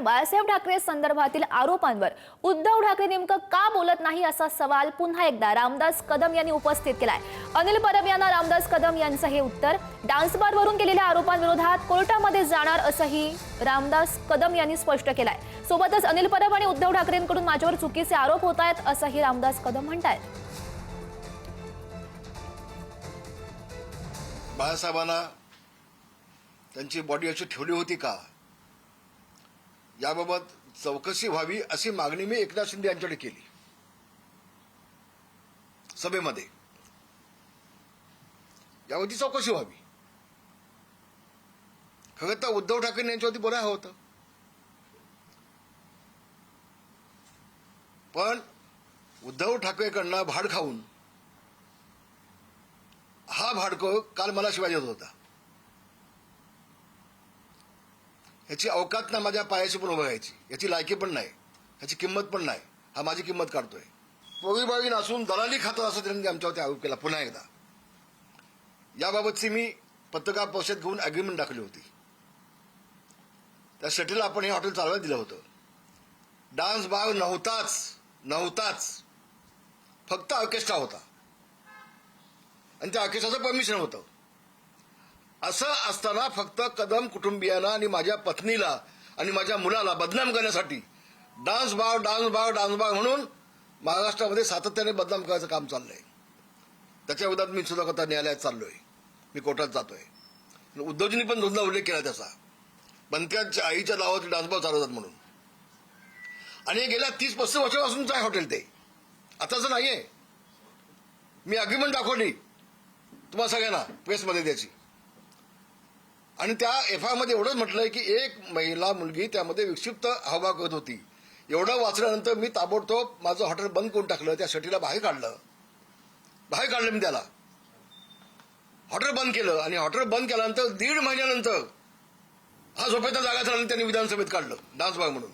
बाळासाहेब ठाकरे संदर्भातील आरोपांवर उद्धव ठाकरे नेमकं का बोलत नाही असा सवाल पुन्हा एकदा रामदास कदम यांनी उपस्थित केलाय. अनिल परब यांना रामदास कदम यांचं हे उत्तर डान्स बारवरून केलेल्या आरोपांविरोधात कोर्टामध्ये जाणार असंही रामदास कदम यांनी स्पष्ट केलाय. सोबतच अनिल परब आणि उद्धव ठाकरेंकडून माझ्यावर चुकीचे आरोप होत आहेत असंही रामदास कदम म्हणतायत. बाळासाहेबांना त्यांची बॉडी अशी ठेवली होती का? याबाबत चौकशी व्हावी अशी मागणी मी एकनाथ शिंदे यांच्याकडे केली. सभेमध्ये. यावरती चौकशी व्हावी. खरं तर उद्धव ठाकरे यांच्यावरती बोलाय होतं. पण उद्धव ठाकरेकडनं भाड खाऊन हा भाडको काल मला शिवाय देत होता. ह्याची अवकात ना माझ्या पायाशी पण उभं राहायची. याची लायकी पण नाही. ह्याची किंमत पण नाही. हा माझी किंमत काढतोय. पोळीबाळी नसून दलाली खातो असं त्यांनी आमच्यावरती आरोप केला पुन्हा एकदा. याबाबतची मी पत्रकार परिषद घेऊन अग्रीमेंट दाखली होती. त्या शेटीला आपण हे हॉटेल चालवायला दिलं होतं. डान्स बाग नव्हताच नव्हताच. फक्त ऑर्केस्ट्रा होता. आणि त्या ऑर्केस्ट्राचं परमिशन होतं. असं असताना फक्त कदम कुटुंबियांना आणि माझ्या पत्नीला आणि माझ्या मुलाला बदनाम करण्यासाठी dance bar dance bar dance bar म्हणून महाराष्ट्रामध्ये सातत्याने बदनाम करायचं काम चाललंय. त्याच्या विरोधात मी सुद्धा आता न्यायालयात चाललोय. मी कोर्टात जातोय. आणि उद्धवजींनी पण दोनदा उल्लेख केला त्याचा. बनक्याच्या आईच्या नावावर डान्स बार चालवतात म्हणून. आणि गेल्या तीस पस्तीस वर्षापासूनच आहे हॉटेल ते. आताच नाहीये. मी अग्रीमेंट दाखवली. तुम्हाला सगळ्यांना प्रेसमध्ये द्यायची. आणि त्या एफ आयमध्ये एवढंच म्हटलंय की एक महिला मुलगी त्यामध्ये विक्षिप्त हवा करत होती. एवढं वाचल्यानंतर मी ताबडतोब माझं हॉटेल बंद करून टाकलं त्या शटीला बाहेर काढलं. बाहेर काढलं मी त्याला. हॉटेल बंद केलं आणि हॉटेल बंद केल्यानंतर दीड महिन्यानंतर हा झोपेचा जागा झाला त्यांनी विधानसभेत काढलं डान्स बाग म्हणून.